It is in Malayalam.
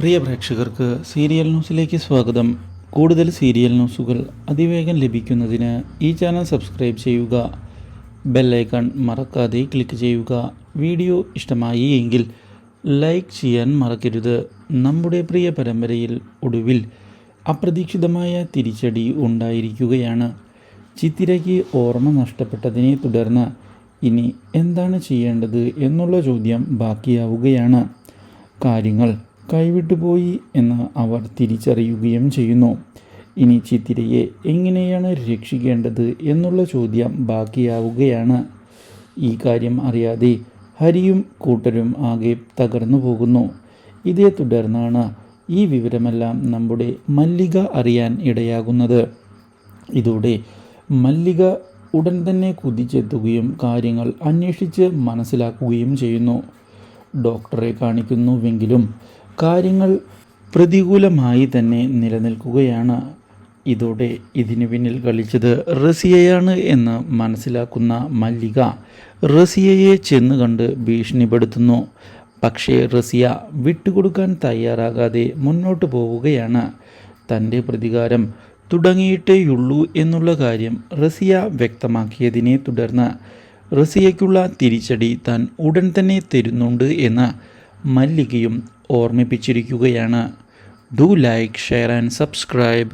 പ്രിയ പ്രേക്ഷകർക്ക് സീരിയൽ ന്യൂസിലേക്ക് സ്വാഗതം. കൂടുതൽ സീരിയൽ ന്യൂസുകൾ അതിവേഗം ലഭിക്കുന്നതിന് ഈ ചാനൽ സബ്സ്ക്രൈബ് ചെയ്യുക. ബെല്ലൈക്കൺ മറക്കാതെ ക്ലിക്ക് ചെയ്യുക. വീഡിയോ ഇഷ്ടമായി എങ്കിൽ ലൈക്ക് ചെയ്യാൻ മറക്കരുത്. നമ്മുടെ പ്രിയ പരമ്പരയിൽ ഒടുവിൽ അപ്രതീക്ഷിതമായ തിരിച്ചടി ഉണ്ടായിരിക്കുകയാണ്. ചിത്തിരയ്ക്ക് ഓർമ്മ നഷ്ടപ്പെട്ടതിനെ തുടർന്ന് ഇനി എന്താണ് ചെയ്യേണ്ടത് എന്നുള്ള ചോദ്യം ബാക്കിയാവുകയാണ്. കാര്യങ്ങൾ കൈവിട്ടുപോയി എന്ന് അവർ തിരിച്ചറിയുകയും ചെയ്യുന്നു. ഇനി ചിത്തിരയെ എങ്ങനെയാണ് രക്ഷിക്കേണ്ടത് എന്നുള്ള ചോദ്യം ബാക്കിയാവുകയാണ്. ഈ കാര്യം അറിയാതെ ഹരിയും കൂട്ടരും ആകെ തകർന്നു പോകുന്നു. ഇതേ തുടർന്നാണ് ഈ വിവരമെല്ലാം നമ്മുടെ മല്ലിക അറിയാൻ ഇടയാകുന്നത്. ഇതോടെ മല്ലിക ഉടൻ തന്നെ കുതിച്ചെത്തുകയും കാര്യങ്ങൾ അന്വേഷിച്ച് മനസ്സിലാക്കുകയും ചെയ്യുന്നു. ഡോക്ടറെ കാണിക്കുന്നുവെങ്കിലും കാര്യങ്ങൾ പ്രതികൂലമായി തന്നെ നിലനിൽക്കുകയാണ്. ഇതോടെ ഇതിനു പിന്നിൽ കളിച്ചത് റസിയയാണ് എന്ന് മനസ്സിലാക്കുന്ന മല്ലിക റസിയയെ ചെന്ന് കണ്ട് ഭീഷണിപ്പെടുത്തുന്നു. പക്ഷേ റസിയ വിട്ടുകൊടുക്കാൻ തയ്യാറാകാതെ മുന്നോട്ട് പോവുകയാണ്. തന്റെ പ്രതികാരം തുടങ്ങിയിട്ടേയുള്ളൂ എന്നുള്ള കാര്യം റസിയ വ്യക്തമാക്കിയതിനെ തുടർന്ന് റസിയയ്ക്കുള്ള തിരിച്ചടി താൻ ഉടൻ തന്നെ തരുന്നുണ്ട് എന്ന് മല്ലികയും ഓർമ്മിപ്പിച്ചിരിക്കുകയാണ്. Do like share and subscribe